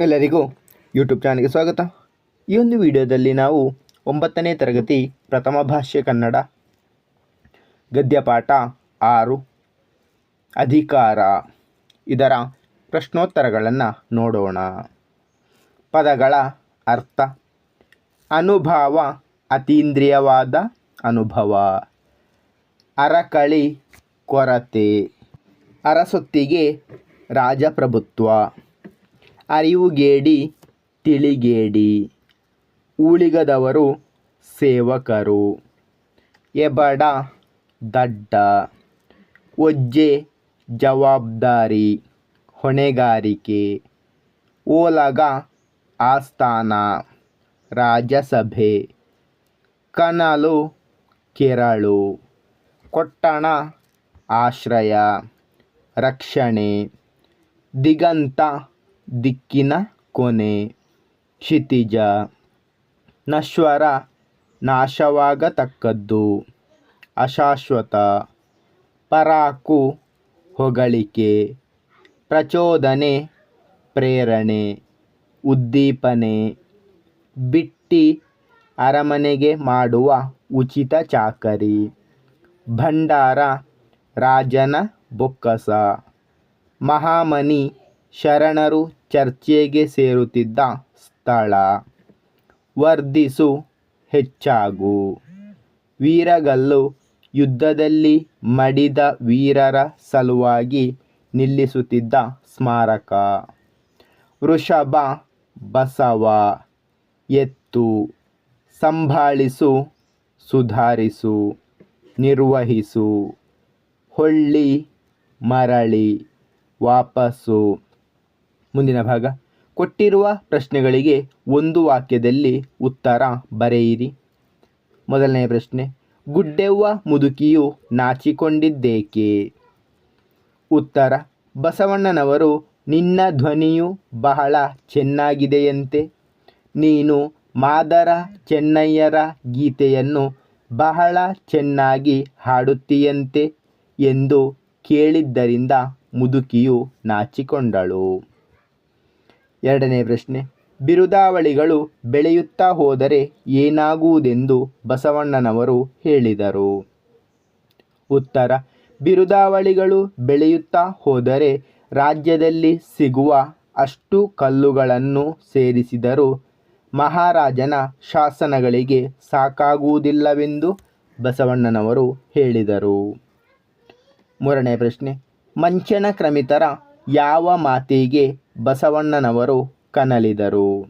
ಎಲ್ಲರಿಗೂ ಯೂಟ್ಯೂಬ್ ಚಾನಲ್ಗೆ ಸ್ವಾಗತ. ಈ ಒಂದು ವಿಡಿಯೋದಲ್ಲಿ ನಾವು ಒಂಬತ್ತನೇ ತರಗತಿ ಪ್ರಥಮ ಭಾಷೆ ಕನ್ನಡ, ಗದ್ಯಪಾಠ ಆರು, ಅಧಿಕಾರ ಇದರ ಪ್ರಶ್ನೋತ್ತರಗಳನ್ನು ನೋಡೋಣ. ಪದಗಳ ಅರ್ಥ, ಅನುಭವ, ಅತೀಂದ್ರಿಯವಾದ ಅನುಭವ, ಅರಕಳಿ ಕೊರತೆ, ಅರಸೊತ್ತಿಗೆ ರಾಜಪ್ರಭುತ್ವ. ಅರಿವುಗೇಡಿ, ತಿಳಿಗೇಡಿ, ಉಳಿಗದವರು ಸೇವಕರು. ಎಬಡ, ದಡ್ಡ, ಒಜ್ಜೆ, ಜವಾಬ್ದಾರಿ, ಹೊಣೆಗಾರಿಕೆ, ಓಲಗ, ಆಸ್ಥಾನ, ರಾಜ್ಯಸಭೆ, ಕನಲು, ಕೆರಳು, ಕೊಟ್ಟಣ, ಆಶ್ರಯ, ರಕ್ಷಣೆ, ದಿಗಂತ ದಿಕ್ಕಿನ ಕೊನೆ. ಕ್ಷಿತಿಜ, ನಶ್ವರ ನಾಶವಾಗತಕ್ಕದ್ದು. ಅಶಾಶ್ವತ, ಪರಾಕು ಹೊಗಳಿಕೆ. ಪ್ರಚೋದನೆ, ಪ್ರೇರಣೆ. ಉದ್ದೀಪನೆ. ಬಿಟ್ಟಿ ಅರಮನೆಗೆ ಮಾಡುವ ಉಚಿತ ಚಾಕರಿ. ಭಂಡಾರ, ರಾಜನ ಬೊಕ್ಕಸ. ಮಹಾಮನಿ ಶರಣರು ಚರ್ಚೆಗೆ ಸೇರುತ್ತಿದ್ದ ಸ್ಥಳ. ವರ್ಧಿಸು ಹೆಚ್ಚಾಗು. ವೀರಗಲ್ಲು ಯುದ್ಧದಲ್ಲಿ ಮಡಿದ ವೀರರ ಸಲುವಾಗಿ ನಿಲ್ಲಿಸುತ್ತಿದ್ದ ಸ್ಮಾರಕ. ವೃಷಭ ಬಸವ ಎತ್ತು ಸಂಭಾಳಿಸು, ಸುಧಾರಿಸು, ನಿರ್ವಹಿಸು. ಹೊಳ್ಳಿ ಮರಳಿ ವಾಪಸ್ಸು. ಮುಂದಿನ ಭಾಗ. ಕೊಟ್ಟಿರುವ ಪ್ರಶ್ನೆಗಳಿಗೆ ಒಂದು ವಾಕ್ಯದಲ್ಲಿ ಉತ್ತರ ಬರೆಯಿರಿ. ಮೊದಲನೆಯ ಪ್ರಶ್ನೆ, ಗುಡ್ಡೆವ್ವ ಮುದುಕಿಯು ನಾಚಿಕೊಂಡಿದ್ದೇಕೆ? ಉತ್ತರ, ಬಸವಣ್ಣನವರು, ನಿನ್ನ ಧ್ವನಿಯು ಬಹಳ ಚೆನ್ನಾಗಿದೆಯಂತೆ. ನೀನು ಮಾದರ ಚೆನ್ನಯ್ಯರ ಗೀತೆಯನ್ನು ಬಹಳ ಚೆನ್ನಾಗಿ ಹಾಡುತ್ತೀಯಂತೆ ಎಂದು ಕೇಳಿದ್ದರಿಂದ ಮುದುಕಿಯು ನಾಚಿಕೊಂಡಳು. ಎರಡನೇ ಪ್ರಶ್ನೆ, ಬಿರುದಾವಳಿಗಳು ಬೆಳೆಯುತ್ತಾ ಹೋದರೆ ಏನಾಗುವುದೆಂದು ಬಸವಣ್ಣನವರು ಹೇಳಿದರು. ಉತ್ತರ, ಬಿರುದಾವಳಿಗಳು ಬೆಳೆಯುತ್ತಾ ಹೋದರೆ ರಾಜ್ಯದಲ್ಲಿ ಸಿಗುವ ಅಷ್ಟು ಕಲ್ಲುಗಳನ್ನು ಸೇರಿಸಿದರೂ ಮಹಾರಾಜನ ಶಾಸನಗಳಿಗೆ ಸಾಕಾಗುವುದಿಲ್ಲವೆಂದು ಬಸವಣ್ಣನವರು ಹೇಳಿದರು. ಮೂರನೇ ಪ್ರಶ್ನೆ, ಮಂಚನ ಕ್ರಮಿತರ ಯಾವ ಮಾತಿಗೆ ಬಸವಣ್ಣನವರು ಕನಲಿದರು.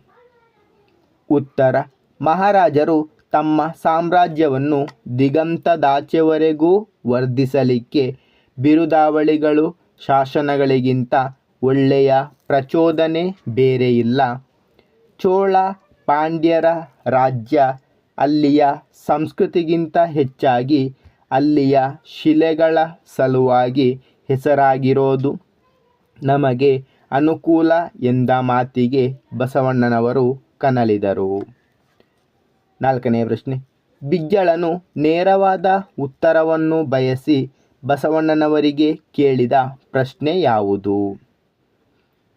ಉತ್ತರ, ಮಹಾರಾಜರು ತಮ್ಮ ಸಾಮ್ರಾಜ್ಯವನ್ನು ದಿಗಂತದಾಚೆವರೆಗೂ ವರ್ಧಿಸಲಿಕ್ಕೆ ಬಿರುದಾವಳಿಗಳು ಶಾಸನಗಳಿಗಿಂತ ಒಳ್ಳೆಯ ಪ್ರಚೋದನೆ ಬೇರೆ ಇಲ್ಲ ಚೋಳ ಪಾಂಡ್ಯರ ರಾಜ್ಯ ಅಲ್ಲಿಯ ಸಂಸ್ಕೃತಿಗಿಂತ ಹೆಚ್ಚಾಗಿ ಅಲ್ಲಿಯ ಶಿಲೆಗಳ ಸಲುವಾಗಿ ಹೆಸರಾಗಿರೋದು. ನಮಗೆ ಅನುಕೂಲ ಎಂದ ಮಾತಿಗೆ ಬಸವಣ್ಣನವರು ಕನಲಿದರು. ನಾಲ್ಕನೇ ಪ್ರಶ್ನೆ. ಬಿಜ್ಜಳನು ನೇರವಾದ ಉತ್ತರವನ್ನು ಬಯಸಿ ಬಸವಣ್ಣನವರಿಗೆ ಕೇಳಿದ ಪ್ರಶ್ನೆ ಯಾವುದು?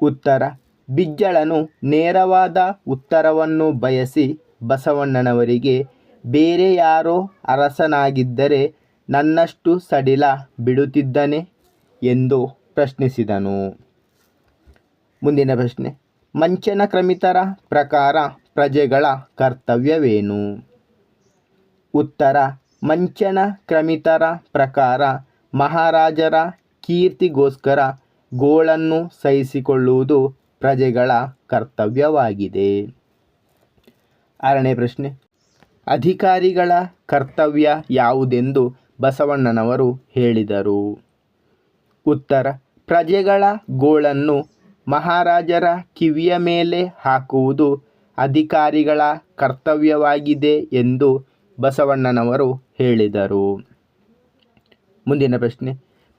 ಉತ್ತರ. ಬಿಜ್ಜಳನು ನೇರವಾದ ಉತ್ತರವನ್ನು ಬಯಸಿ ಬಸವಣ್ಣನವರಿಗೆ ಬೇರೆ ಯಾರೋ ಅರಸನಾಗಿದ್ದರೆ ನನ್ನಷ್ಟು ಸಡಿಲ ಬಿಡುತ್ತಿದ್ದನೆ ಎಂದು ಪ್ರಶ್ನಿಸಿದನು. ಮುಂದಿನ ಪ್ರಶ್ನೆ. ಮಂಚನ ಕ್ರಮಿತರ ಪ್ರಕಾರ ಪ್ರಜೆಗಳ ಕರ್ತವ್ಯವೇನು? ಉತ್ತರ. ಮಂಚನ ಕ್ರಮಿತರ ಪ್ರಕಾರ ಮಹಾರಾಜರ ಕೀರ್ತಿಗೋಸ್ಕರ ಗೋಳನ್ನು ಸಹಿಸಿಕೊಳ್ಳುವುದು ಪ್ರಜೆಗಳ ಕರ್ತವ್ಯವಾಗಿದೆ. ಆರನೇ ಪ್ರಶ್ನೆ. ಅಧಿಕಾರಿಗಳ ಕರ್ತವ್ಯ ಯಾವುದೆಂದು ಬಸವಣ್ಣನವರು ಹೇಳಿದರು. ಉತ್ತರ. ಪ್ರಜೆಗಳ ಗೋಳನ್ನು ಮಹಾರಾಜರ ಕಿವಿಯ ಮೇಲೆ ಹಾಕುವುದು ಅಧಿಕಾರಿಗಳ ಕರ್ತವ್ಯವಾಗಿದೆ ಎಂದು ಬಸವಣ್ಣನವರು ಹೇಳಿದರು. ಮುಂದಿನ ಪ್ರಶ್ನೆ.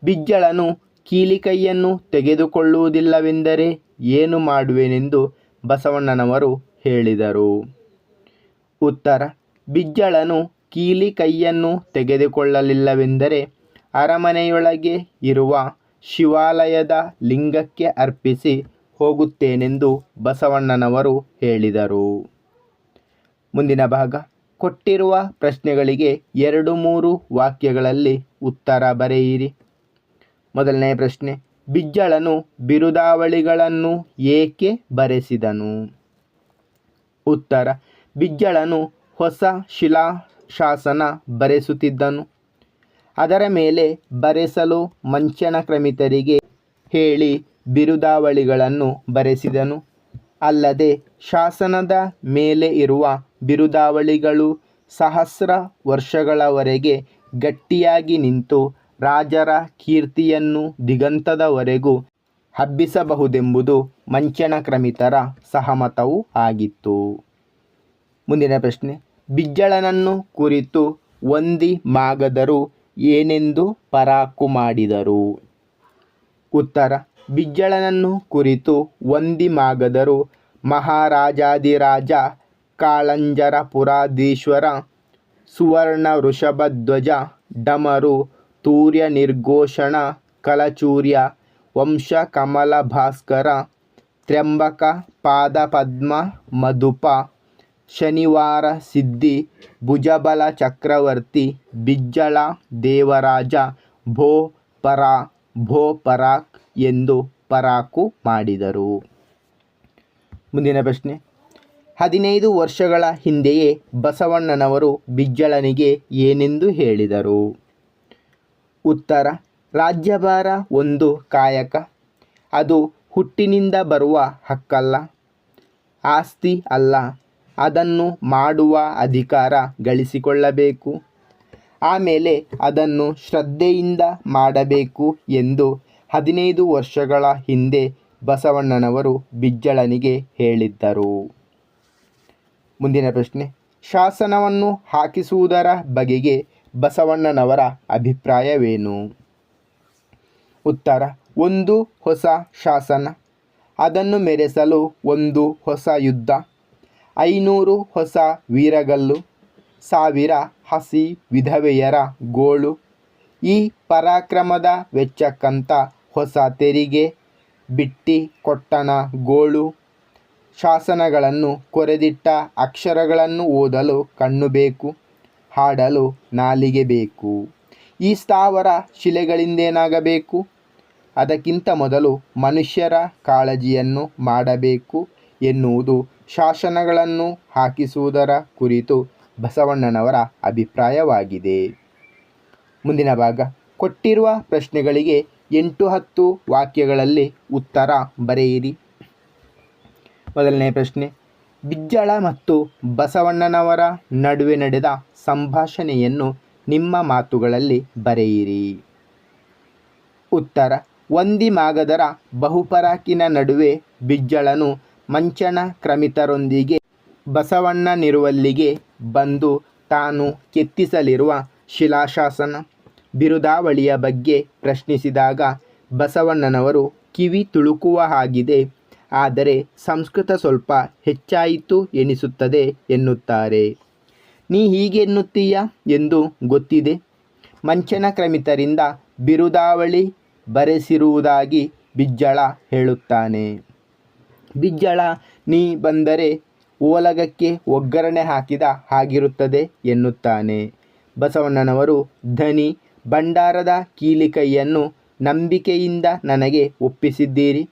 ಬಿಜ್ಜಳನು ಕೀಲಿಕೈಯನ್ನು ತೆಗೆದುಕೊಳ್ಳುವುದಿಲ್ಲವೆಂದರೆ ಏನು ಮಾಡುವೆನೆಂದು ಬಸವಣ್ಣನವರು ಹೇಳಿದರು. ಉತ್ತರ. ಬಿಜ್ಜಳನು ಕೀಲಿ ಕೈಯನ್ನು ತೆಗೆದುಕೊಳ್ಳಲಿಲ್ಲವೆಂದರೆ ಅರಮನೆಯೊಳಗೆ ಇರುವ ಶಿವಾಲಯದ ಲಿಂಗಕ್ಕೆ ಅರ್ಪಿಸಿ ಹೋಗುತ್ತೇನೆಂದು ಬಸವಣ್ಣನವರು ಹೇಳಿದರು. ಮುಂದಿನ ಭಾಗ. ಕೊಟ್ಟಿರುವ ಪ್ರಶ್ನೆಗಳಿಗೆ ಎರಡು ಮೂರು ವಾಕ್ಯಗಳಲ್ಲಿ ಉತ್ತರ ಬರೆಯಿರಿ. ಮೊದಲನೇ ಪ್ರಶ್ನೆ. ಬಿಜ್ಜಳನು ಬಿರುದಾವಳಿಗಳನ್ನು ಏಕೆ ಬರೆಸಿದನು? ಉತ್ತರ. ಬಿಜ್ಜಳನು ಹೊಸ ಶಿಲಾ ಶಾಸನ ಬರೆಸುತ್ತಿದ್ದನು. ಅದರ ಮೇಲೆ ಬರೆಸಲು ಮಂಚನ ಕ್ರಮಿತರಿಗೆ ಹೇಳಿ ಬಿರುದಾವಳಿಗಳನ್ನು ಬರೆಸಿದನು. ಅಲ್ಲದೆ ಶಾಸನದ ಮೇಲೆ ಇರುವ ಬಿರುದಾವಳಿಗಳು ಸಹಸ್ರ ವರ್ಷಗಳವರೆಗೆ ಗಟ್ಟಿಯಾಗಿ ನಿಂತು ರಾಜರ ಕೀರ್ತಿಯನ್ನು ದಿಗಂತದವರೆಗೂ ಹಬ್ಬಿಸಬಹುದೆಂಬುದು ಮಂಚನ ಕ್ರಮಿತರ ಸಹಮತವೂ ಆಗಿತ್ತು. ಮುಂದಿನ ಪ್ರಶ್ನೆ. ಬಿಜ್ಜಳನನ್ನು ಕುರಿತು ಒಂದಿ ಮಾಗದರು ಏನೆಂದು ಪರಾಕು ಮಾಡಿದರು? ಉತ್ತರ, ಬಿಜ್ಜಳನನ್ನು ಕುರಿತು ವಂದಿ ಮಾಗದರು. ಮಹಾರಾಜಾದಿರಾಜ ಕಾಳಂಜರಪುರಾಧೀಶ್ವರ ಸುವರ್ಣ ವೃಷಭಧ್ವಜ ಡಮರು ತೂರ್ಯ ನಿರ್ಘೋಷಣ ಕಲಚೂರ್ಯ ವಂಶ ಕಮಲ ಭಾಸ್ಕರ ತ್ರ್ಯಂಬಕ, ಪಾದಪದ್ಮ, ಮಧುಪ ಶನಿವಾರ ಸಿದ್ದಿ ಭುಜಬಲ ಚಕ್ರವರ್ತಿ, ಬಿಜ್ಜಳ ದೇವರಾಜ, ಭೋ ಪರಾ, ಭೋ ಪರಾಕ್ ಎಂದು ಪರಾಕು ಮಾಡಿದರು. ಮುಂದಿನ ಪ್ರಶ್ನೆ. ಹದಿನೈದು ವರ್ಷಗಳ ಹಿಂದೆಯೇ ಬಸವಣ್ಣನವರು ಬಿಜ್ಜಳನಿಗೆ ಏನೆಂದು ಹೇಳಿದರು? ಉತ್ತರ. ರಾಜ್ಯಭಾರ ಒಂದು ಕಾಯಕ. ಅದು ಹುಟ್ಟಿನಿಂದ ಬರುವ ಹಕ್ಕಲ್ಲ. ಆಸ್ತಿ ಅಲ್ಲ. ಅದನ್ನು ಮಾಡುವ ಅಧಿಕಾರ ಗಳಿಸಿಕೊಳ್ಳಬೇಕು. ಆಮೇಲೆ ಅದನ್ನು ಶ್ರದ್ಧೆಯಿಂದ ಮಾಡಬೇಕು ಎಂದು ಹದಿನೈದು ವರ್ಷಗಳ ಹಿಂದೆ ಬಸವಣ್ಣನವರು ಬಿಜ್ಜಳನಿಗೆ ಹೇಳಿದ್ದರು. ಮುಂದಿನ ಪ್ರಶ್ನೆ. ಶಾಸನವನ್ನು ಹಾಕಿಸುವುದರ ಬಗೆಗೆ ಬಸವಣ್ಣನವರ ಅಭಿಪ್ರಾಯವೇನು? ಉತ್ತರ. ಒಂದು ಹೊಸ ಶಾಸನ. ಅದನ್ನು ಮೆರೆಸಲು ಒಂದು ಹೊಸ ಯುದ್ಧ. ಐನೂರು ಹೊಸ ವೀರಗಲ್ಲು, ಸಾವಿರ ಹಸಿ ವಿಧವೆಯರ ಗೋಳು, ಈ ಪರಾಕ್ರಮದ ವೆಚ್ಚಕ್ಕಂತ ಹೊಸ ತೆರಿಗೆ, ಬಿಟ್ಟಿ ಕೊಟ್ಟನ ಗೋಳು, ಶಾಸನಗಳನ್ನು ಕೊರೆದಿಟ್ಟ ಅಕ್ಷರಗಳನ್ನು ಓದಲು ಕಣ್ಣು ಬೇಕು, ಹಾಡಲು ನಾಲಿಗೆ ಬೇಕು. ಈ ಸ್ಥಾವರ ಶಿಲೆಗಳಿಂದೇನಾಗಬೇಕು? ಅದಕ್ಕಿಂತ ಮೊದಲು ಮನುಷ್ಯರ ಕಾಳಜಿಯನ್ನು ಮಾಡಬೇಕು ಎನ್ನುವುದು ಶಾಸನಗಳನ್ನು ಹಾಕಿಸುವುದರ ಕುರಿತು ಬಸವಣ್ಣನವರ ಅಭಿಪ್ರಾಯವಾಗಿದೆ. ಮುಂದಿನ ಭಾಗ. ಕೊಟ್ಟಿರುವ ಪ್ರಶ್ನೆಗಳಿಗೆ ಎಂಟು ಹತ್ತು ವಾಕ್ಯಗಳಲ್ಲಿ ಉತ್ತರ ಬರೆಯಿರಿ. ಮೊದಲನೇ ಪ್ರಶ್ನೆ. ಬಿಜ್ಜಳ ಮತ್ತು ಬಸವಣ್ಣನವರ ನಡುವೆ ನಡೆದ ಸಂಭಾಷಣೆಯನ್ನು ನಿಮ್ಮ ಮಾತುಗಳಲ್ಲಿ ಬರೆಯಿರಿ. ಉತ್ತರ. ಒಂದಿ ಮಾಗದರ ಬಹುಪರಾಕಿನ ನಡುವೆ ಬಿಜ್ಜಳನು ಮಂಚನ ಕ್ರಮಿತರೊಂದಿಗೆ ಬಸವಣ್ಣನಿರುವಲ್ಲಿಗೆ ಬಂದು ತಾನು ಕೆತ್ತಿಸಲಿರುವ ಶಿಲಾಶಾಸನ ಬಿರುದಾವಳಿಯ ಬಗ್ಗೆ ಪ್ರಶ್ನಿಸಿದಾಗ ಬಸವಣ್ಣನವರು ಕಿವಿ ತುಳುಕುವ ಹಾಗಿದೆ. ಆದರೆ ಸಂಸ್ಕೃತ ಸ್ವಲ್ಪ ಹೆಚ್ಚಾಯಿತು ಎನಿಸುತ್ತದೆ ಎನ್ನುತ್ತಾರೆ. ನೀ ಹೀಗೆನ್ನುತ್ತೀಯ ಎಂದು ಗೊತ್ತಿದೆ. ಮಂಚನ ಕ್ರಮಿತರಿಂದ ಬಿರುದಾವಳಿ ಬರೆಸಿರುವುದಾಗಿ ಬಿಜ್ಜಳ ಹೇಳುತ್ತಾನೆ. ಬಿಜ್ಜಳ, ನೀ ಬಂದರೆ ಓಲಗಕ್ಕೆ ಒಗ್ಗರಣೆ ಹಾಕಿದ ಹಾಗಿರುತ್ತದೆ ಎನ್ನುತ್ತಾನೆ. ಬಸವಣ್ಣನವರು ಧನಿ, ಭಂಡಾರದ ಕೀಲಿಕೈಯನ್ನು ನಂಬಿಕೆಯಿಂದ ನನಗೆ ಒಪ್ಪಿಸಿದ್ದೀರಿ.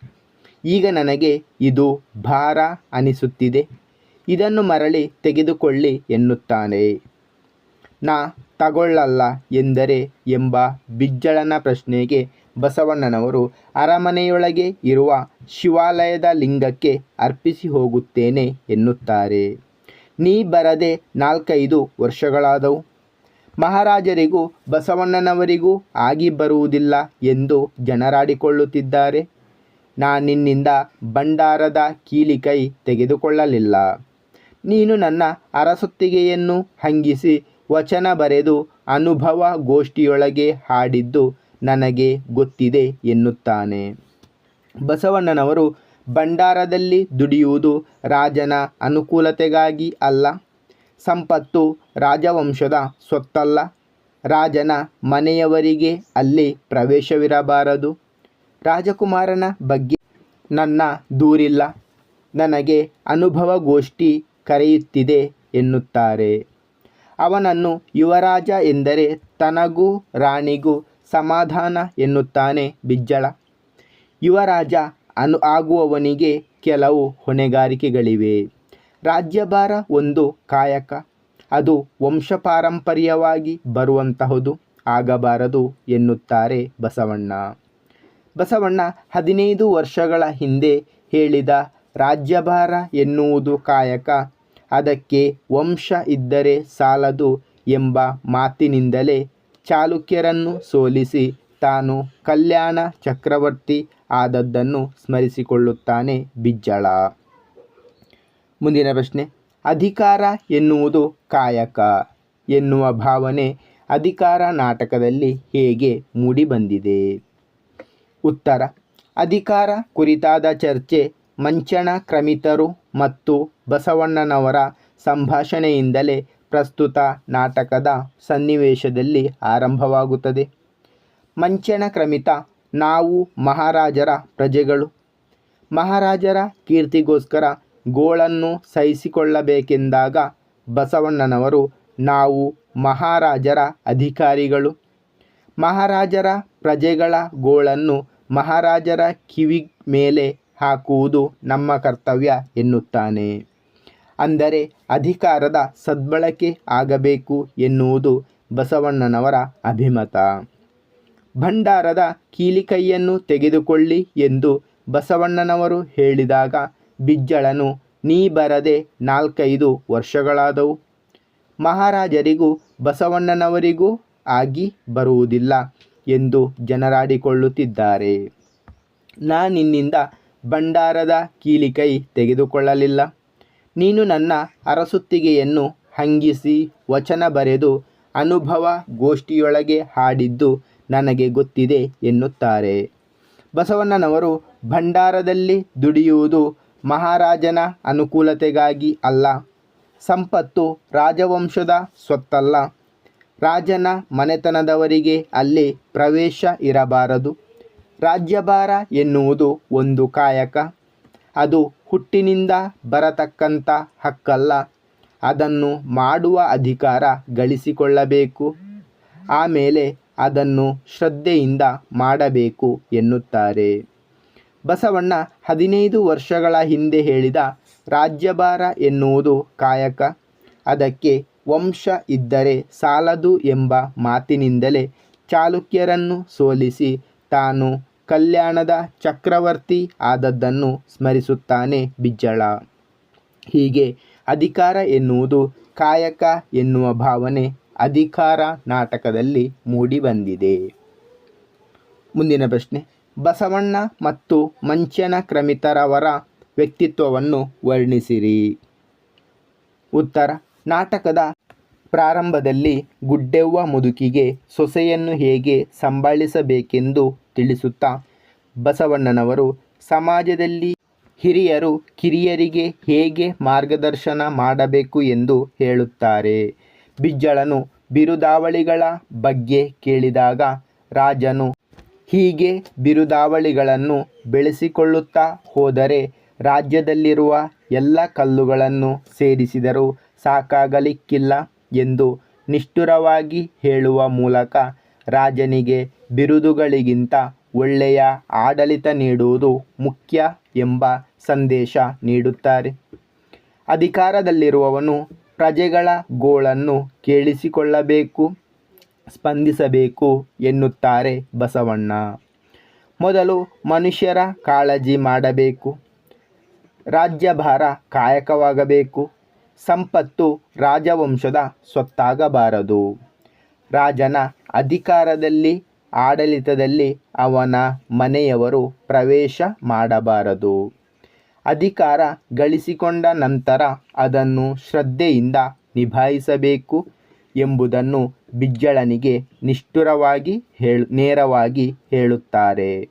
ಈಗ ನನಗೆ ಇದು ಭಾರ ಅನಿಸುತ್ತಿದೆ. ಇದನ್ನು ಮರಳಿ ತೆಗೆದುಕೊಳ್ಳಿ ಎನ್ನುತ್ತಾನೆ. ನಾ ತಗೊಳ್ಳಲ್ಲ ಎಂದರೆ ಎಂಬ ಬಿಜ್ಜಳನ ಪ್ರಶ್ನೆಗೆ ಬಸವಣ್ಣನವರು ಅರಮನೆಯೊಳಗೆ ಇರುವ ಶಿವಾಲಯದ ಲಿಂಗಕ್ಕೆ ಅರ್ಪಿಸಿ ಹೋಗುತ್ತೇನೆ ಎನ್ನುತ್ತಾರೆ. ನೀ ಬರದೆ ನಾಲ್ಕೈದು ವರ್ಷಗಳಾದವು. ಮಹಾರಾಜರಿಗೂ ಬಸವಣ್ಣನವರಿಗೂ ಆಗಿ ಬರುವುದಿಲ್ಲ ಎಂದು ಜನರಾಡಿಕೊಳ್ಳುತ್ತಿದ್ದಾರೆ. ನಾನಿನ್ನಿಂದ ಭಂಡಾರದ ಕೀಲಿಕೈ ತೆಗೆದುಕೊಳ್ಳಲಿಲ್ಲ. ನೀನು ನನ್ನ ಅರಸೊತ್ತಿಗೆಯನ್ನು ಹಂಗಿಸಿ ವಚನ ಬರೆದು ಅನುಭವ ಗೋಷ್ಠಿಯೊಳಗೆ ಹಾಡಿದ್ದು ನನಗೆ ಗೊತ್ತಿದೆ ಎನ್ನುತ್ತಾನೆ. ಬಸವಣ್ಣನವರು ಭಂಡಾರದಲ್ಲಿ ದುಡಿಯುವುದು ರಾಜನ ಅನುಕೂಲತೆಗಾಗಿ ಅಲ್ಲ, ಸಂಪತ್ತು ರಾಜವಂಶದ ಸ್ವತ್ತಲ್ಲ. ರಾಜನ ಮನೆಯವರಿಗೆ ಅಲ್ಲಿ ಪ್ರವೇಶವಿರಬಾರದು. ರಾಜಕುಮಾರನ ಬಗ್ಗೆ ನನ್ನ ದೂರಿಲ್ಲ, ನನಗೆ ಅನುಭವಗೋಷ್ಠಿ ಕರೆಯುತ್ತಿದೆ ಎನ್ನುತ್ತಾರೆ. ಅವನನ್ನು ಯುವರಾಜ ಎಂದರೆ ತನಗೂ ರಾಣಿಗೂ ಸಮಾಧಾನ ಎನ್ನುತ್ತಾನೆ ಬಿಜ್ಜಳ. ಯುವರಾಜ ಅನು ಆಗುವವನಿಗೆ ಕೆಲವು ಹೊಣೆಗಾರಿಕೆಗಳಿವೆ. ರಾಜ್ಯಭಾರ ಒಂದು ಕಾಯಕ. ಅದು ವಂಶಪಾರಂಪರ್ಯವಾಗಿ ಬರುವಂತಹುದು ಆಗಬಾರದು ಎನ್ನುತ್ತಾರೆ ಬಸವಣ್ಣ. ಬಸವಣ್ಣ ಹದಿನೈದು ವರ್ಷಗಳ ಹಿಂದೆ ಹೇಳಿದ ರಾಜ್ಯಭಾರ ಎನ್ನುವುದು ಕಾಯಕ. ಅದಕ್ಕೆ ವಂಶ ಇದ್ದರೆ ಸಾಲದು ಎಂಬ ಮಾತಿನಿಂದಲೇ ಚಾಲುಕ್ಯರನ್ನು ಸೋಲಿಸಿ ತಾನು ಕಲ್ಯಾಣ ಚಕ್ರವರ್ತಿ ಆದದ್ದನ್ನು ಸ್ಮರಿಸಿಕೊಳ್ಳುತ್ತಾನೆ ಬಿಜ್ಜಳ. ಮುಂದಿನ ಪ್ರಶ್ನೆ. ಅಧಿಕಾರ ಎನ್ನುವುದು ಕಾಯಕ. ಎನ್ನುವ ಭಾವನೆ ಅಧಿಕಾರ ನಾಟಕದಲ್ಲಿ ಹೇಗೆ ಮೂಡಿಬಂದಿದೆ? ಉತ್ತರ. ಅಧಿಕಾರ ಕುರಿತಾದ ಚರ್ಚೆ ಮಂಚಣ ಕ್ರಮಿತರು ಮತ್ತು ಬಸವಣ್ಣನವರ ಸಂಭಾಷಣೆಯಿಂದಲೇ ಪ್ರಸ್ತುತ ನಾಟಕದ ಸನ್ನಿವೇಶದಲ್ಲಿ ಆರಂಭವಾಗುತ್ತದೆ. ಮಂಚನ ಕ್ರಮಿತ ನಾವು ಮಹಾರಾಜರ ಪ್ರಜೆಗಳು. ಮಹಾರಾಜರ ಕೀರ್ತಿಗೋಸ್ಕರ ಗೋಳನ್ನು ಸಹಿಸಿಕೊಳ್ಳಬೇಕೆಂದಾಗ ಬಸವಣ್ಣನವರು ನಾವು ಮಹಾರಾಜರ ಅಧಿಕಾರಿಗಳು. ಮಹಾರಾಜರ ಪ್ರಜೆಗಳ ಗೋಳನ್ನು ಮಹಾರಾಜರ ಕಿವಿ ಮೇಲೆ ಹಾಕುವುದು ನಮ್ಮ ಕರ್ತವ್ಯ ಎನ್ನುತ್ತಾನೆ. ಅಂದರೆ ಅಧಿಕಾರದ ಸದ್ಬಳಕೆ ಆಗಬೇಕು ಎನ್ನುವುದು ಬಸವಣ್ಣನವರ ಅಭಿಮತ. ಭಂಡಾರದ ಕೀಲಿಕೈಯನ್ನು ತೆಗೆದುಕೊಳ್ಳಿ ಎಂದು ಬಸವಣ್ಣನವರು ಹೇಳಿದಾಗ, ಬಿಜ್ಜಳನು, ನೀ ಬರದೆ ನಾಲ್ಕೈದು ವರ್ಷಗಳಾದವು. ಮಹಾರಾಜರಿಗೂ ಬಸವಣ್ಣನವರಿಗೂ ಆಗಿ ಬರುವುದಿಲ್ಲ ಎಂದು ಜನರಾಡಿಕೊಳ್ಳುತ್ತಿದ್ದಾರೆ. ನಾನಿನ್ನಿಂದ ಭಂಡಾರದ ಕೀಲಿಕೈ ತೆಗೆದುಕೊಳ್ಳಲಿಲ್ಲ. ನೀನು ನನ್ನ ಅರಸುತ್ತಿಗೆಯನ್ನು ಹಂಗಿಸಿ ವಚನ ಬರೆದು ಅನುಭವ ಗೋಷ್ಠಿಯೊಳಗೆ ಹಾಡಿದ್ದು ನನಗೆ ಗೊತ್ತಿದೆ ಎನ್ನುತ್ತಾರೆ. ಬಸವಣ್ಣನವರು ಭಂಡಾರದಲ್ಲಿ ದುಡಿಯುವುದು ಮಹಾರಾಜನ ಅನುಕೂಲತೆಗಾಗಿ ಅಲ್ಲ. ಸಂಪತ್ತು ರಾಜವಂಶದ ಸ್ವತ್ತಲ್ಲ. ರಾಜನ ಮನೆತನದವರಿಗೆ ಅಲ್ಲಿ ಪ್ರವೇಶ ಇರಬಾರದು. ರಾಜ್ಯಭಾರ ಎನ್ನುವುದು ಒಂದು ಕಾಯಕ. ಅದು ಹುಟ್ಟಿನಿಂದ ಬರತಕ್ಕಂಥ ಹಕ್ಕಲ್ಲ. ಅದನ್ನು ಮಾಡುವ ಅಧಿಕಾರ ಗಳಿಸಿಕೊಳ್ಳಬೇಕು. ಆಮೇಲೆ ಅದನ್ನು ಶ್ರದ್ಧೆಯಿಂದ ಮಾಡಬೇಕು ಎನ್ನುತ್ತಾರೆ. ಬಸವಣ್ಣ ಹದಿನೈದು ವರ್ಷಗಳ ಹಿಂದೆ ಹೇಳಿದ ರಾಜ್ಯಭಾರ ಎನ್ನುವುದು ಕಾಯಕ. ಅದಕ್ಕೆ ವಂಶ ಇದ್ದರೆ ಸಾಲದು ಎಂಬ ಮಾತಿನಿಂದಲೇ ಚಾಲುಕ್ಯರನ್ನು ಸೋಲಿಸಿ ತಾನು ಕಲ್ಯಾಣದ ಚಕ್ರವರ್ತಿ ಆದದ್ದನ್ನು ಸ್ಮರಿಸುತ್ತಾನೆ ಬಿಜ್ಜಳ. ಹೀಗೆ ಅಧಿಕಾರ ಎನ್ನುವುದು ಕಾಯಕ ಎನ್ನುವ ಭಾವನೆ ಅಧಿಕಾರ ನಾಟಕದಲ್ಲಿ ಮೂಡಿಬಂದಿದೆ. ಮುಂದಿನ ಪ್ರಶ್ನೆ. ಬಸವಣ್ಣ ಮತ್ತು ಮಂಚನ ಕ್ರಮಿತರವರ ವ್ಯಕ್ತಿತ್ವವನ್ನು ವರ್ಣಿಸಿರಿ. ಉತ್ತರ. ನಾಟಕದ ಪ್ರಾರಂಭದಲ್ಲಿ ಗುಡ್ಡೆವ್ವ ಮುದುಕಿಗೆ ಸೊಸೆಯನ್ನು ಹೇಗೆ ಸಂಭಾಳಿಸಬೇಕೆಂದು ತಿಳಿಸುತ್ತಾ ಬಸವಣ್ಣನವರು, ಸಮಾಜದಲ್ಲಿ ಹಿರಿಯರು ಕಿರಿಯರಿಗೆ ಹೇಗೆ ಮಾರ್ಗದರ್ಶನ ಮಾಡಬೇಕು ಎಂದು ಹೇಳುತ್ತಾರೆ. ಬಿಜ್ಜಳನು ಬಿರುದಾವಳಿಗಳ ಬಗ್ಗೆ ಕೇಳಿದಾಗ ರಾಜನು ಹೀಗೆ ಬಿರುದಾವಳಿಗಳನ್ನು ಬೆಳೆಸಿಕೊಳ್ಳುತ್ತಾ ಹೋದರೆ ರಾಜ್ಯದಲ್ಲಿರುವ ಎಲ್ಲ ಕಲ್ಲುಗಳನ್ನು ಸೇರಿಸಿದರೂ ಸಾಕಾಗಲಿಕ್ಕಿಲ್ಲ ಎಂದು ನಿಷ್ಠುರವಾಗಿ ಹೇಳುವ ಮೂಲಕ ರಾಜನಿಗೆ ಬಿರುದುಗಳಿಗಿಂತ ಒಳ್ಳೆಯ ಆಡಳಿತ ನೀಡುವುದು ಮುಖ್ಯ ಎಂಬ ಸಂದೇಶ ನೀಡುತ್ತಾರೆ. ಅಧಿಕಾರದಲ್ಲಿರುವವನು ಪ್ರಜೆಗಳ ಗೋಳನ್ನು ಕೇಳಿಸಿಕೊಳ್ಳಬೇಕು, ಸ್ಪಂದಿಸಬೇಕು ಎನ್ನುತ್ತಾರೆ ಬಸವಣ್ಣ. ಮೊದಲು ಮನುಷ್ಯರ ಕಾಳಜಿ ಮಾಡಬೇಕು, ರಾಜ್ಯಭಾರ ಕಾಯಕವಾಗಬೇಕು, ಸಂಪತ್ತು ರಾಜವಂಶದ ಸ್ವತ್ತಾಗಬಾರದು. ರಾಜನ ಅಧಿಕಾರದಲ್ಲಿ ಆಡಳಿತದಲ್ಲಿ ಅವನ ಮನೆಯವರು ಪ್ರವೇಶ ಮಾಡಬಾರದು. ಅಧಿಕಾರ ಗಳಿಸಿಕೊಂಡ ನಂತರ ಅದನ್ನು ಶ್ರದ್ಧೆಯಿಂದ ನಿಭಾಯಿಸಬೇಕು ಎಂಬುದನ್ನು ಬಿಜ್ಜಳನಿಗೆ ನಿಷ್ಠುರವಾಗಿ ಹೇಳು, ನೇರವಾಗಿ ಹೇಳುತ್ತಾರೆ.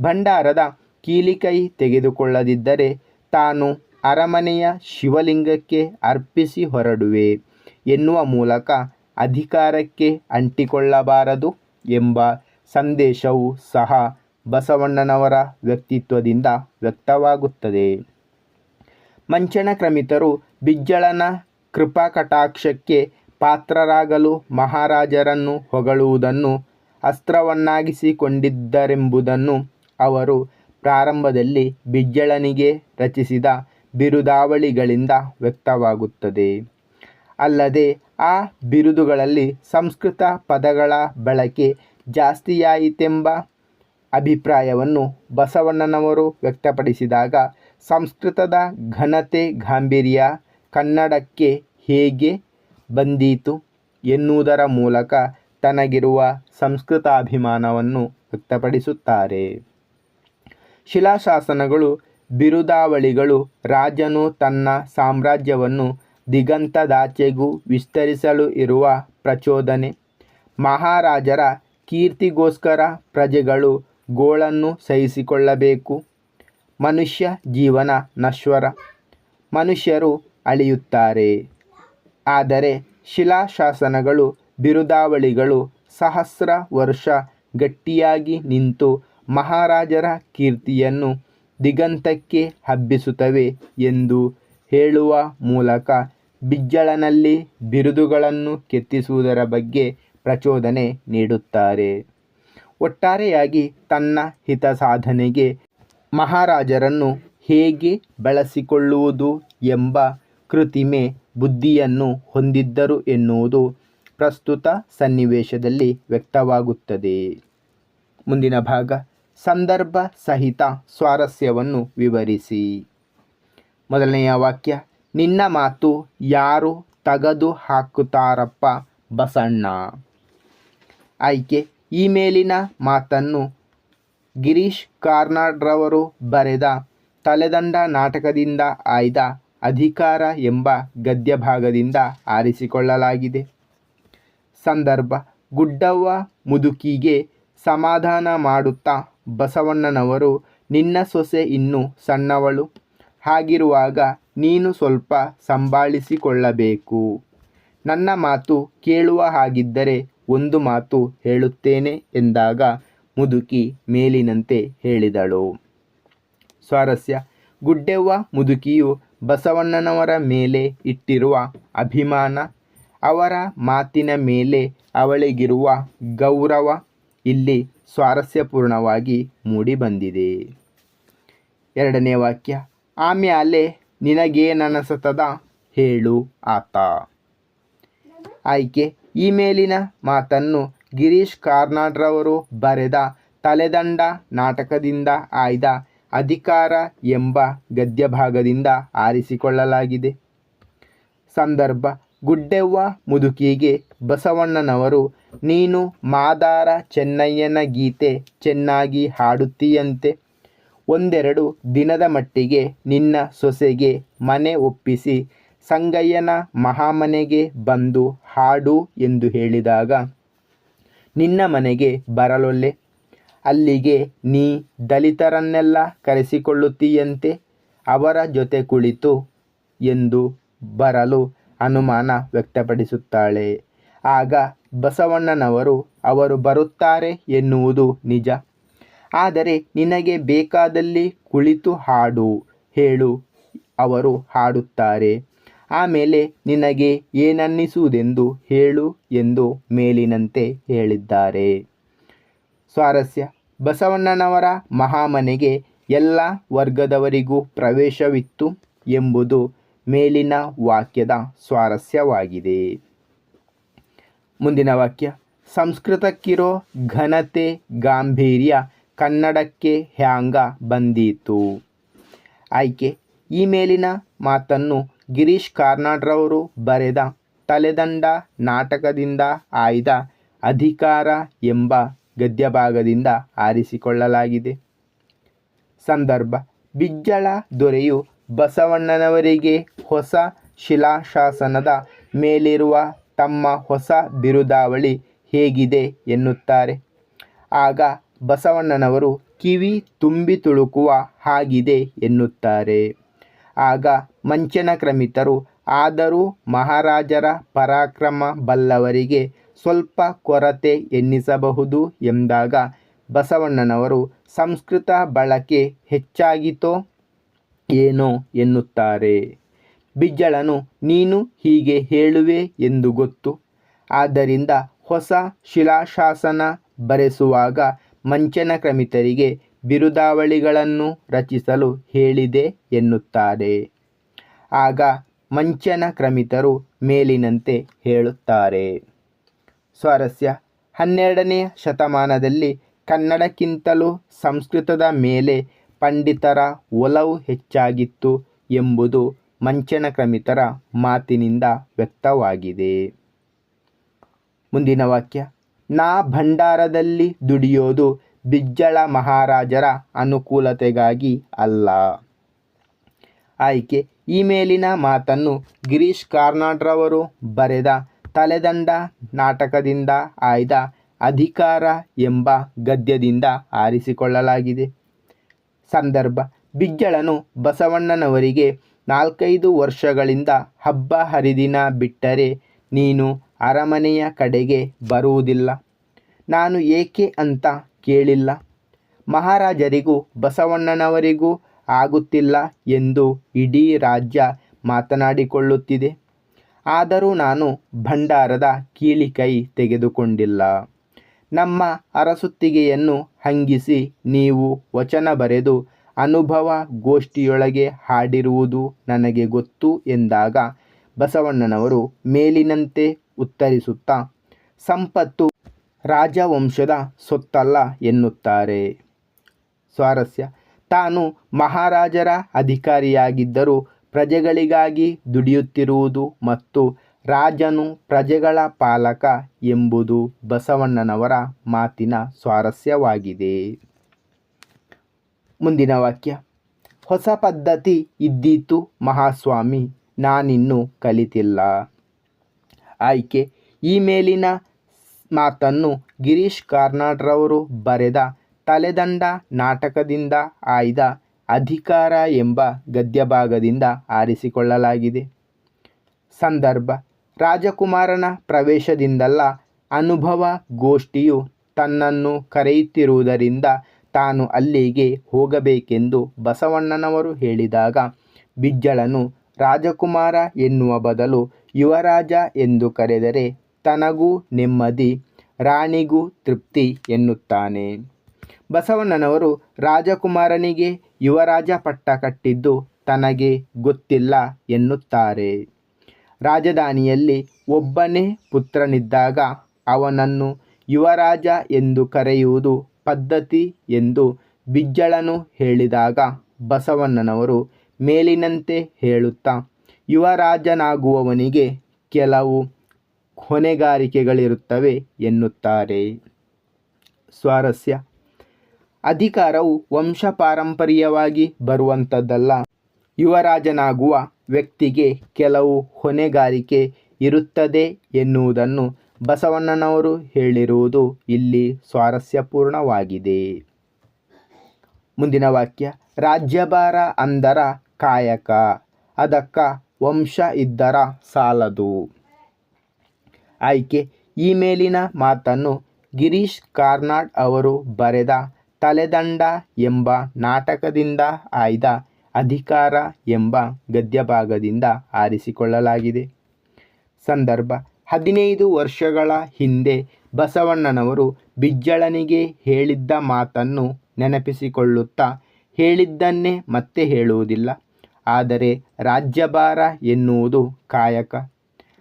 ಭಂಡಾರದ ಕೀಲಿಕೈ ತೆಗೆದುಕೊಳ್ಳದಿದ್ದರೆ ತಾನು ಅರಮನೆಯ ಶಿವಲಿಂಗಕ್ಕೆ ಅರ್ಪಿಸಿ ಹೊರಡುವೆ ಎನ್ನುವ ಮೂಲಕ ಅಧಿಕಾರಕ್ಕೆ ಅಂಟಿಕೊಳ್ಳಬಾರದು. ಎಂಬ ಸಂದೇಶವು ಸಹ ಬಸವಣ್ಣನವರ ವ್ಯಕ್ತಿತ್ವದಿಂದ ವ್ಯಕ್ತವಾಗುತ್ತದೆ. ಮಂಚನ ಕ್ರಮಿತರು ಬಿಜ್ಜಳನ ಕೃಪಾಕಟಾಕ್ಷಕ್ಕೆ ಪಾತ್ರರಾಗಲು ಮಹಾರಾಜರನ್ನು ಹೊಗಳುವುದನ್ನು ಅಸ್ತ್ರವನ್ನಾಗಿಸಿಕೊಂಡಿದ್ದರೆಂಬುದನ್ನು ಅವರು ಪ್ರಾರಂಭದಲ್ಲಿ ಬಿಜ್ಜಳನಿಗೆ ರಚಿಸಿದ ಬಿರುದಾವಳಿಗಳಿಂದ ವ್ಯಕ್ತವಾಗುತ್ತದೆ. ಅಲ್ಲದೆ ಆ ಬಿರುದುಗಳಲ್ಲಿ ಸಂಸ್ಕೃತ ಪದಗಳ ಬಳಕೆ ಜಾಸ್ತಿಯಾಯಿತೆಂಬ ಅಭಿಪ್ರಾಯವನ್ನು ಬಸವಣ್ಣನವರು ವ್ಯಕ್ತಪಡಿಸಿದಾಗ ಸಂಸ್ಕೃತದ ಘನತೆ ಗಾಂಭೀರ್ಯ ಕನ್ನಡಕ್ಕೆ ಹೇಗೆ ಬಂದೀತು ಎನ್ನುವುದರ ಮೂಲಕ ತನಗಿರುವ ಸಂಸ್ಕೃತಾಭಿಮಾನವನ್ನು ವ್ಯಕ್ತಪಡಿಸುತ್ತಾರೆ. ಶಿಲಾಶಾಸನಗಳು, ಬಿರುದಾವಳಿಗಳು ರಾಜನು ತನ್ನ ಸಾಮ್ರಾಜ್ಯವನ್ನು ದಿಗಂತದಾಚೆಗೂ ವಿಸ್ತರಿಸಲು ಇರುವ ಪ್ರಚೋದನೆ. ಮಹಾರಾಜರ ಕೀರ್ತಿಗೋಸ್ಕರ ಪ್ರಜೆಗಳು ಗೋಳನ್ನು ಸಹಿಸಿಕೊಳ್ಳಬೇಕು. ಮನುಷ್ಯ ಜೀವನ ನಶ್ವರ. ಮನುಷ್ಯರು ಅಳಿಯುತ್ತಾರೆ. ಆದರೆ ಶಿಲಾಶಾಸನಗಳು, ಬಿರುದಾವಳಿಗಳು ಸಹಸ್ರ ವರ್ಷ ಗಟ್ಟಿಯಾಗಿ ನಿಂತು ಮಹಾರಾಜರ ಕೀರ್ತಿಯನ್ನು ದಿಗಂತಕ್ಕೆ ಹಬ್ಬಿಸುತ್ತವೆ ಎಂದು ಹೇಳುವ ಮೂಲಕ ಬಿಜ್ಜಳನಲ್ಲಿ ಬಿರುದುಗಳನ್ನು ಕೆತ್ತಿಸುವುದರ ಬಗ್ಗೆ ಪ್ರಚೋದನೆ ನೀಡುತ್ತಾರೆ. ಒಟ್ಟಾರೆಯಾಗಿ ತನ್ನ ಹಿತಸಾಧನೆಗೆ ಮಹಾರಾಜರನ್ನು ಹೇಗೆ ಬಳಸಿಕೊಳ್ಳುವುದು ಎಂಬ ಕೃತಿಮೆ ಬುದ್ಧಿಯನ್ನು ಹೊಂದಿದ್ದರು ಎನ್ನುವುದು ಪ್ರಸ್ತುತ ಸನ್ನಿವೇಶದಲ್ಲಿ ವ್ಯಕ್ತವಾಗುತ್ತದೆ. ಮುಂದಿನ ಭಾಗ, ಸಂದರ್ಭ ಸಹಿತ ಸ್ವಾರಸ್ಯವನ್ನು ವಿವರಿಸಿ. ಮೊದಲನೆಯ ವಾಕ್ಯ ನಿನ್ನ ಮಾತು ಯಾರು ತಗದು ಹಾಕುತ್ತಾರಪ್ಪ ಬಸಣ್ಣ? ಆಯ್ಕೆ ಈ ಮೇಲಿನ ಮಾತನ್ನು ಗಿರೀಶ್ ಕಾರ್ನಾಡ್ರವರು ಬರೆದ ತಲೆದಂಡ ನಾಟಕದಿಂದ ಆಯ್ದ ಅಧಿಕಾರ ಎಂಬ ಗದ್ಯಭಾಗದಿಂದ ಆರಿಸಿಕೊಳ್ಳಲಾಗಿದೆ. ಸಂದರ್ಭ, ಗುಡ್ಡವ್ವ ಮುದುಕಿಗೆ ಸಮಾಧಾನ ಮಾಡುತ್ತಾ ಬಸವಣ್ಣನವರು ನಿನ್ನ ಸೊಸೆ ಇನ್ನೂ ಸಣ್ಣವಳು. ಹಾಗಿರುವಾಗ ನೀನು ಸ್ವಲ್ಪ ಸಂಭಾಳಿಸಿಕೊಳ್ಳಬೇಕು. ನನ್ನ ಮಾತು ಕೇಳುವ ಹಾಗಿದ್ದರೆ ಒಂದು ಮಾತು ಹೇಳುತ್ತೇನೆ ಎಂದಾಗ ಮುದುಕಿ ಮೇಲಿನಂತೆ ಹೇಳಿದಳು. ಸ್ವಾರಸ್ಯ, ಗುಡ್ಡೆವ್ವ ಮುದುಕಿಯು ಬಸವಣ್ಣನವರ ಮೇಲೆ ಇಟ್ಟಿರುವ ಅಭಿಮಾನ, ಅವರ ಮಾತಿನ ಮೇಲೆ ಅವಳಿಗಿರುವ ಗೌರವ ಇಲ್ಲಿ ಸ್ವಾರಸ್ಯಪೂರ್ಣವಾಗಿ ಮೂಡಿಬಂದಿದೆ. ಎರಡನೇ ವಾಕ್ಯ ಆಮ್ಯಾಲೆ ನಿನಗೇನನಸತದ ಹೇಳು ಆತ. ಆಯ್ಕೆ, ಈ ಮೇಲಿನ ಮಾತನ್ನು ಗಿರೀಶ್ ಕಾರ್ನಾಡ್ರವರು ಬರೆದ ತಲೆದಂಡ ನಾಟಕದಿಂದ ಆಯ್ದ ಅಧಿಕಾರ ಎಂಬ ಗದ್ಯಭಾಗದಿಂದ ಆರಿಸಿಕೊಳ್ಳಲಾಗಿದೆ. ಸಂದರ್ಭ, ಗುಡ್ಡೆವ್ವ ಮುದುಕಿಗೆ ಬಸವಣ್ಣನವರು, ನೀನು ಮಾದಾರ ಚೆನ್ನಯ್ಯನ ಗೀತೆ ಚೆನ್ನಾಗಿ ಹಾಡುತ್ತೀಯಂತೆ. ಒಂದೆರಡು ದಿನದ ಮಟ್ಟಿಗೆ ನಿನ್ನ ಸೊಸೆಗೆ ಮನೆ ಒಪ್ಪಿಸಿ ಸಂಗಯ್ಯನ ಮಹಾಮನೆಗೆ ಬಂದು ಹಾಡು ಎಂದು ಹೇಳಿದಾಗ, ನಿನ್ನ ಮನೆಗೆ ಬರಲೊಲ್ಲೆ. ಅಲ್ಲಿಗೆ ನೀ ದಲಿತರನ್ನೆಲ್ಲ ಕರೆಸಿಕೊಳ್ಳುತ್ತೀಯಂತೆ, ಅವರ ಜೊತೆ ಕುಳಿತು ಎಂದು ಬರಲು ಅನುಮಾನ ವ್ಯಕ್ತಪಡಿಸುತ್ತಾಳೆ. ಆಗ ಬಸವಣ್ಣನವರು, ಅವರು ಬರುತ್ತಾರೆ ಎನ್ನುವುದು ನಿಜ. ಆದರೆ ನಿನಗೆ ಬೇಕಾದಲ್ಲಿ ಕುಳಿತು ಹಾಡು, ಹೇಳು, ಅವರು ಹಾಡುತ್ತಾರೆ. ಆಮೇಲೆ ನಿನಗೆ ಏನನ್ನಿಸುವುದೆಂದು ಹೇಳು ಎಂದು ಮೇಲಿನಂತೆ ಹೇಳಿದ್ದಾರೆ. ಸ್ವಾರಸ್ಯ. ಬಸವಣ್ಣನವರ ಮಹಾಮನೆಗೆ ಎಲ್ಲ ವರ್ಗದವರಿಗೂ ಪ್ರವೇಶವಿತ್ತು ಎಂಬುದು ಮೇಲಿನ ವಾಕ್ಯದ ಸ್ವಾರಸ್ಯವಾಗಿದೆ. ಮುಂದಿನ ವಾಕ್ಯ. ಸಂಸ್ಕೃತಕ್ಕಿರೋ ಘನತೆ ಗಾಂಭೀರ್ಯ ಕನ್ನಡಕ್ಕೆ ಹ್ಯಾಂಗ ಬಂದೀತು? ಆಯ್ಕೆ. ಈ ಮೇಲಿನ ಮಾತನ್ನು ಗಿರೀಶ್ ಕಾರ್ನಾಡ್ರವರು ಬರೆದ ತಲೆದಂಡ ನಾಟಕದಿಂದ ಆಯ್ದ ಅಧಿಕಾರ ಎಂಬ ಗದ್ಯಭಾಗದಿಂದ ಆರಿಸಿಕೊಳ್ಳಲಾಗಿದೆ. ಸಂದರ್ಭ. ಬಿಜ್ಜಳ ದೊರೆಯು ಬಸವಣ್ಣನವರಿಗೆ ಹೊಸ ಶಿಲಾಶಾಸನದ ಮೇಲಿರುವ ತಮ್ಮ ಹೊಸ ಬಿರುದಾವಳಿ ಹೇಗಿದೆ ಎನ್ನುತ್ತಾರೆ. ಆಗ ಬಸವಣ್ಣನವರು ಕಿವಿ ತುಂಬಿ ತುಳುಕುವ ಹಾಗಿದೆ ಎನ್ನುತ್ತಾರೆ. ಆಗ ಮಂಚನ ಕ್ರಮಿತರು ಆದರೂ ಮಹಾರಾಜರ ಪರಾಕ್ರಮ ಬಲ್ಲವರಿಗೆ ಸ್ವಲ್ಪ ಕೊರತೆ ಎನ್ನಿಸಬಹುದು ಎಂದಾಗ ಬಸವಣ್ಣನವರು, ಸಂಸ್ಕೃತ ಬಳಕೆ ಹೆಚ್ಚಾಗಿತೋ ಏನೋ ಎನ್ನುತ್ತಾರೆ. ಬಿಜ್ಜಳನು, ನೀನು ಹೀಗೆ ಹೇಳುವೆ ಎಂದು ಗೊತ್ತು. ಆದ್ದರಿಂದ ಹೊಸ ಶಿಲಾಶಾಸನ ಬರೆಸುವಾಗ ಮಂಚನ ಕ್ರಮಿತರಿಗೆ ಬಿರುದಾವಳಿಗಳನ್ನು ರಚಿಸಲು ಹೇಳಿದೆ ಎನ್ನುತ್ತಾರೆ. ಆಗ ಮಂಚನ ಕ್ರಮಿತರು ಮೇಲಿನಂತೆ ಹೇಳುತ್ತಾರೆ. ಸ್ವಾರಸ್ಯ ಹನ್ನೆರಡನೆಯ ಶತಮಾನದಲ್ಲಿ ಕನ್ನಡಕ್ಕಿಂತಲೂ ಸಂಸ್ಕೃತದ ಮೇಲೆ ಪಂಡಿತರ ಒಲವು ಹೆಚ್ಚಾಗಿತ್ತು ಎಂಬುದು ಮಂಚನ ಕ್ರಮಿತರ ಮಾತಿನಿಂದ ವ್ಯಕ್ತವಾಗಿದೆ. ಮುಂದಿನ ವಾಕ್ಯ. ನಾ ಭಂಡಾರದಲ್ಲಿ ದುಡಿಯೋದು ಬಿಜ್ಜಳ ಮಹಾರಾಜರ ಅನುಕೂಲತೆಗಾಗಿ ಅಲ್ಲ. ಆಯ್ಕೆ ಈ ಮೇಲಿನ ಮಾತನ್ನು ಗಿರೀಶ್ ಕಾರ್ನಾಡ್ರವರು ಬರೆದ ತಲೆದಂಡ ನಾಟಕದಿಂದ ಆಯ್ದ ಅಧಿಕಾರ ಎಂಬ ಗದ್ಯದಿಂದ ಆರಿಸಿಕೊಳ್ಳಲಾಗಿದೆ. ಸಂದರ್ಭ, ಬಿಜ್ಜಳನು ಬಸವಣ್ಣನವರಿಗೆ ನಾಲ್ಕೈದು ವರ್ಷಗಳಿಂದ ಹಬ್ಬ ಹರಿದಿನ ಬಿಟ್ಟರೆ ನೀನು ಅರಮನೆಯ ಕಡೆಗೆ ಬರುವುದಿಲ್ಲ. ನಾನು ಏಕೆ ಅಂತ ಕೇಳಿಲ್ಲ. ಮಹಾರಾಜರಿಗೂ ಬಸವಣ್ಣನವರಿಗೂ ಆಗುತ್ತಿಲ್ಲ ಎಂದು ಇಡೀ ರಾಜ್ಯ ಮಾತನಾಡಿಕೊಳ್ಳುತ್ತಿದೆ. ಆದರೂ ನಾನು ಭಂಡಾರದ ಕೀಳಿಕೈ ತೆಗೆದುಕೊಂಡಿಲ್ಲ. ನಮ್ಮ ಅರಸುತ್ತಿಗೆಯನ್ನು ಹಂಗಿಸಿ ನೀವು ವಚನ ಬರೆದು ಅನುಭವ ಗೋಷ್ಠಿಯೊಳಗೆ ಹಾಡಿರುವುದು ನನಗೆ ಗೊತ್ತು ಎಂದಾಗ ಬಸವಣ್ಣನವರು ಮೇಲಿನಂತೆ ಉತ್ತರಿಸುತ್ತಾ, ಸಂಪತ್ತು ರಾಜವಂಶದ ಸೊತ್ತಲ್ಲ ಎನ್ನುತ್ತಾರೆ. ಸ್ವಾರಸ್ಯ. ತಾನು ಮಹಾರಾಜರ ಅಧಿಕಾರಿಯಾಗಿದ್ದರೂ ಪ್ರಜೆಗಳಿಗಾಗಿ ದುಡಿಯುತ್ತಿರುವುದು ಮತ್ತು ರಾಜನು ಪ್ರಜೆಗಳ ಪಾಲಕ ಎಂಬುದು ಬಸವಣ್ಣನವರ ಮಾತಿನ ಸ್ವಾರಸ್ಯವಾಗಿದೆ. ಮುಂದಿನ ವಾಕ್ಯ. ಹೊಸ ಪದ್ಧತಿ ಇದ್ದೀತು ಮಹಾಸ್ವಾಮಿ, ನಾನಿನ್ನೂ ಕಲಿತಿಲ್ಲ. ಆಯ್ಕೆ. ಈ ಮೇಲಿನ ಮಾತನ್ನು ಗಿರೀಶ್ ಕಾರ್ನಾಡ್ರವರು ಬರೆದ ತಲೆದಂಡ ನಾಟಕದಿಂದ ಆಯ್ದ ಅಧಿಕಾರ ಎಂಬ ಗದ್ಯಭಾಗದಿಂದ ಆರಿಸಿಕೊಳ್ಳಲಾಗಿದೆ. ಸಂದರ್ಭ. ರಾಜಕುಮಾರನ ಪ್ರವೇಶದಿಂದಲ್ಲ ಅನುಭವ ಗೋಷ್ಠಿಯು ತನ್ನನ್ನು ಕರೆಯುತ್ತಿರುವುದರಿಂದ ತಾನು ಅಲ್ಲಿಗೆ ಹೋಗಬೇಕೆಂದು ಬಸವಣ್ಣನವರು ಹೇಳಿದಾಗ, ಬಿಜ್ಜಳನು ರಾಜಕುಮಾರ ಎನ್ನುವ ಬದಲು ಯುವರಾಜ ಎಂದು ಕರೆದರೆ ತನಗೂ ನೆಮ್ಮದಿ, ರಾಣಿಗೂ ತೃಪ್ತಿ ಎನ್ನುತ್ತಾನೆ. ಬಸವಣ್ಣನವರು ರಾಜಕುಮಾರನಿಗೆ ಯುವರಾಜ ಪಟ್ಟ ಕಟ್ಟಿದ್ದು ತನಗೆ ಗೊತ್ತಿಲ್ಲ ಎನ್ನುತ್ತಾರೆ. ರಾಜಧಾನಿಯಲ್ಲಿ ಒಬ್ಬನೇ ಪುತ್ರನಿದ್ದಾಗ ಅವನನ್ನು ಯುವರಾಜ ಎಂದು ಕರೆಯುವುದು ಪದ್ಧತಿ ಎಂದು ಬಿಜ್ಜಳನು ಹೇಳಿದಾಗ ಬಸವಣ್ಣನವರು ಮೇಲಿನಂತೆ ಹೇಳುತ್ತಾ ಯುವರಾಜನಾಗುವವನಿಗೆ ಕೆಲವು ಹೊಣೆಗಾರಿಕೆಗಳಿರುತ್ತವೆ ಎನ್ನುತ್ತಾರೆ. ಸ್ವಾರಸ್ಯ. ಅಧಿಕಾರವು ವಂಶಪಾರಂಪರ್ಯವಾಗಿ ಬರುವಂಥದ್ದಲ್ಲ. ಯುವರಾಜನಾಗುವ ವ್ಯಕ್ತಿಗೆ ಕೆಲವು ಹೊಣೆಗಾರಿಕೆ ಇರುತ್ತದೆ ಎನ್ನುವುದನ್ನು ಬಸವಣ್ಣನವರು ಹೇಳಿರುವುದು ಇಲ್ಲಿ ಸ್ವಾರಸ್ಯಪೂರ್ಣವಾಗಿದೆ. ಮುಂದಿನ ವಾಕ್ಯ. ರಾಜ್ಯಭಾರ ಅಂದರ ಕಾಯಕ. ಅದಕ್ಕ ವಂಶ ಇದ್ದರ ಸಾಲದು. ಆಯ್ಕೆ ಈ ಮೇಲಿನ ಮಾತನ್ನು ಗಿರೀಶ್ ಕಾರ್ನಾಡ್ ಅವರು ಬರೆದ ತಲೆದಂಡ ಎಂಬ ನಾಟಕದಿಂದ ಆಯ್ದ ಅಧಿಕಾರ ಎಂಬ ಗದ್ಯಭಾಗದಿಂದ ಆರಿಸಿಕೊಳ್ಳಲಾಗಿದೆ. ಸಂದರ್ಭ, ಹದಿನೈದು ವರ್ಷಗಳ ಹಿಂದೆ ಬಸವಣ್ಣನವರು ಬಿಜ್ಜಳನಿಗೆ ಹೇಳಿದ್ದ ಮಾತನ್ನು ನೆನಪಿಸಿಕೊಳ್ಳುತ್ತಾ ಹೇಳಿದ್ದನ್ನೇ ಮತ್ತೆ ಹೇಳುವುದಿಲ್ಲ. ಆದರೆ ರಾಜ್ಯಭಾರ ಎನ್ನುವುದು ಕಾಯಕ.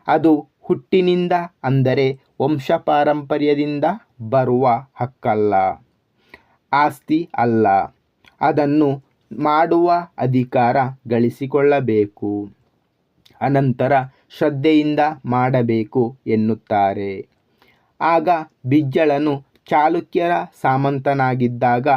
ಅದು ಹುಟ್ಟಿನಿಂದ ಅಂದರೆ ವಂಶಪಾರಂಪರ್ಯದಿಂದ ಬರುವ ಹಕ್ಕಲ್ಲ. ಆಸ್ತಿ ಅಲ್ಲ. ಅದನ್ನು ಮಾಡುವ ಅಧಿಕಾರ ಗಳಿಸಿಕೊಳ್ಳಬೇಕು. ಅನಂತರ ಶ್ರದ್ಧೆಯಿಂದ ಮಾಡಬೇಕು ಎನ್ನುತ್ತಾರೆ. ಆಗ ಬಿಜ್ಜಳನು ಚಾಲುಕ್ಯರ ಸಾಮಂತನಾಗಿದ್ದಾಗ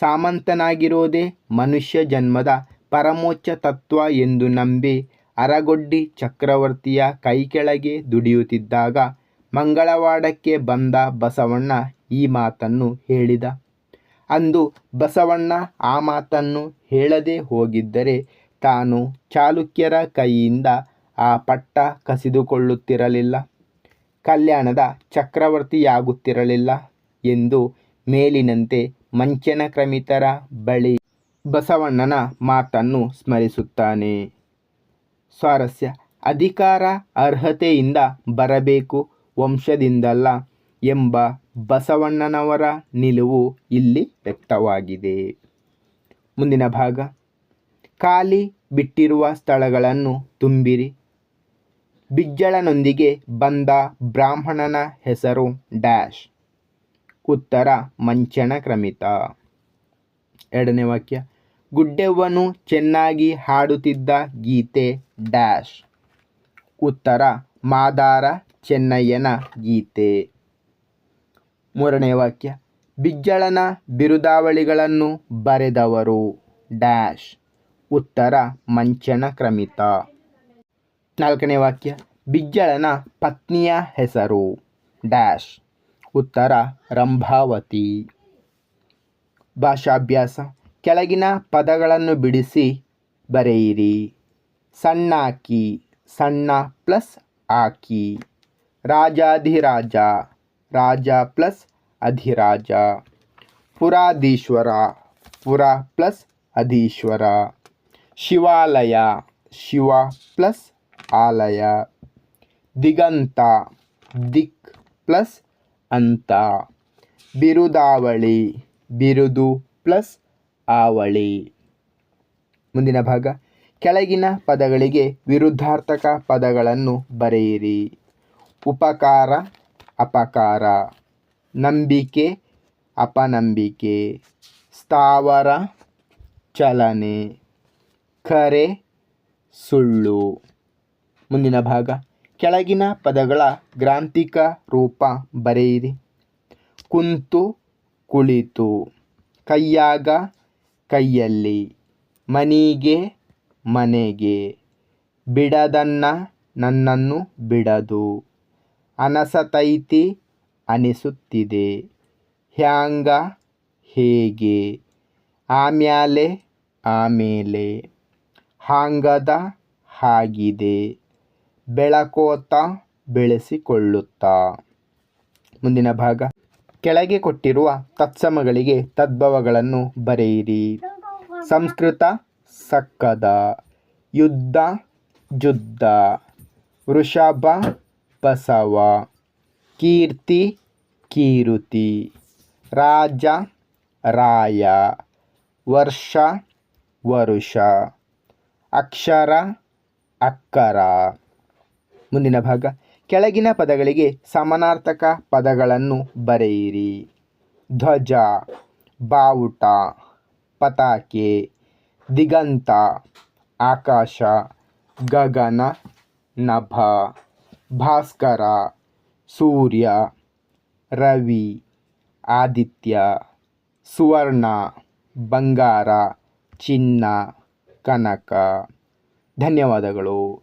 ಸಾಮಂತನಾಗಿರೋದೇ ಮನುಷ್ಯ ಜನ್ಮದ ಪರಮೋಚ್ಚ ತತ್ವ ಎಂದು ನಂಬಿ ಅರಗೊಡ್ಡಿ ಚಕ್ರವರ್ತಿಯ ಕೈಕೆಳಗೆ ದುಡಿಯುತ್ತಿದ್ದಾಗ ಮಂಗಳವಾಡಕ್ಕೆ ಬಂದ ಬಸವಣ್ಣ ಈ ಮಾತನ್ನು ಹೇಳಿದ. ಅಂದು ಬಸವಣ್ಣ ಆ ಮಾತನ್ನು ಹೇಳದೆ ಹೋಗಿದ್ದರೆ ತಾನು ಚಾಲುಕ್ಯರ ಕೈಯಿಂದ ಆ ಪಟ್ಟ ಕಸಿದುಕೊಳ್ಳುತ್ತಿರಲಿಲ್ಲ. ಕಲ್ಯಾಣದ ಚಕ್ರವರ್ತಿಯಾಗುತ್ತಿರಲಿಲ್ಲ ಎಂದು ಮೇಲಿನಂತೆ ಮಂಚನ ಕ್ರಮಿತರ ಬಳಿ ಬಸವಣ್ಣನ ಮಾತನ್ನು ಸ್ಮರಿಸುತ್ತಾನೆ. ಸ್ವಾರಸ್ಯ, ಅಧಿಕಾರ, ಅರ್ಹತೆಯಿಂದ ಬರಬೇಕು ವಂಶದಿಂದಲ್ಲ ಎಂಬ ಬಸವಣ್ಣನವರ ನಿಲುವು ಇಲ್ಲಿ ವ್ಯಕ್ತವಾಗಿದೆ. ಮುಂದಿನ ಭಾಗ. ಖಾಲಿ ಬಿಟ್ಟಿರುವ ಸ್ಥಳಗಳನ್ನು ತುಂಬಿರಿ. ಬಿಜ್ಜಳನೊಂದಿಗೆ ಬಂದ ಬ್ರಾಹ್ಮಣನ ಹೆಸರು ಡ್ಯಾಶ್. ಉತ್ತರ ಮಂಚನ ಕ್ರಮಿತ. ಎರಡನೇ ವಾಕ್ಯ. ಗುಡ್ಡೆವ್ವನು ಚೆನ್ನಾಗಿ ಹಾಡುತ್ತಿದ್ದ ಗೀತೆ ಡ್ಯಾಶ್. ಉತ್ತರ, ಮಾದಾರ ಚೆನ್ನಯ್ಯನ ಗೀತೆ. ಮೂರನೇ ವಾಕ್ಯ. ಬಿಜ್ಜಳನ ಬಿರುದಾವಳಿಗಳನ್ನು ಬರೆದವರು ಡ್ಯಾಶ್. ಉತ್ತರ, ಮಂಚನ ಕ್ರಮಿತ. ನಾಲ್ಕನೇ ವಾಕ್ಯ. ಬಿಜ್ಜಳನ ಪತ್ನಿಯ ಹೆಸರು ಡ್ಯಾಶ್. ಉತ್ತರ, ರಂಭಾವತಿ. ಭಾಷಾಭ್ಯಾಸ. ಕೆಳಗಿನ ಪದಗಳನ್ನು ಬಿಡಿಸಿ ಬರೆಯಿರಿ. ಸಣ್ಣಾಕಿ, ಸಣ್ಣ ಪ್ಲಸ್ ಆಕಿ. ರಾಜಾಧಿರಾಜ, ರಾಜ ಪ್ಲಸ್ ಅಧಿರಾಜ. ಪುರಾಧೀಶ್ವರ, ಪುರ ಪ್ಲಸ್ ಅಧೀಶ್ವರ. ಶಿವಾಲಯ, ಶಿವ ಪ್ಲಸ್ ಆಲಯ. ದಿಗಂತ, ದಿಕ್ ಪ್ಲಸ್ ಅಂತ. ಬಿರುದಾವಳಿ, ಬಿರುದು ಪ್ಲಸ್ ಆವಳಿ. ಮುಂದಿನ ಭಾಗ. ಕೆಳಗಿನ ಪದಗಳಿಗೆ ವಿರುದ್ಧಾರ್ಥಕ ಪದಗಳನ್ನು ಬರೆಯಿರಿ. ಉಪಕಾರ, ಅಪಕಾರ. ನಂಬಿಕೆ, ಅಪನಂಬಿಕೆ. ಸ್ಥಾವರ, ಚಲನೆ. ಕರೆ, ಸುಳ್ಳು. ಮುಂದಿನ ಭಾಗ. ಕೆಳಗಿನ ಪದಗಳ ಗ್ರಾಂಥಿಕ ರೂಪ ಬರೆಯಿರಿ. ಕುಂತು, ಕುಳಿತು. ಕೈಯಾಗ ಕೈಯಲ್ಲಿ ಮನಿಗೆ ಮನೆಗೆ ಬಿಡದನ್ನ ನನ್ನನ್ನು ಬಿಡದು. ಅನಸತೈತಿ ಅನಿಸುತ್ತಿದೆ. ಹ್ಯಾಂಗ? ಹೇಗೆ? ಆಮ್ಯಾಲೆ ಆಮೇಲೆ ಹಾಂಗದ ಹಾಗಿದೆ. ಬೆಳಕೋತ ಬೆಳೆಸಿಕೊಳ್ಳುತ್ತಾ. ಮುಂದಿನ ಭಾಗ. ಕೆಳಗೆ ಕೊಟ್ಟಿರುವ ತತ್ಸಮಗಳಿಗೆ ತದ್ಭವಗಳನ್ನು ಬರೆಯಿರಿ. ಸಂಸ್ಕೃತ ಸಕ್ಕದ, ಯುದ್ಧ ಜುದ್ಧ, ವೃಷಭ ಬಸವ, ಕೀರ್ತಿ ಕೀರುತಿ, ರಾಜ ರಾಯ, ವರ್ಷ ವರುಷ, ಅಕ್ಷರ ಅಕ್ಕರ. ಮುಂದಿನ ಭಾಗ. ಕೆಳಗಿನ ಪದಗಳಿಗೆ ಸಮಾನಾರ್ಥಕ ಪದಗಳನ್ನು ಬರೆಯಿರಿ. ಧ್ವಜ, ಬಾವುಟ, ಪತಾಕೆ, ದಿಗಂತ, ಆಕಾಶ, ಗಗನ, ನಭ, ಭಾಸ್ಕರ, ಸೂರ್ಯ, ರವಿ, ಆದಿತ್ಯ, ಸುವರ್ಣ, ಬಂಗಾರ, ಚಿನ್ನ, ಕನಕ. ಧನ್ಯವಾದಗಳು.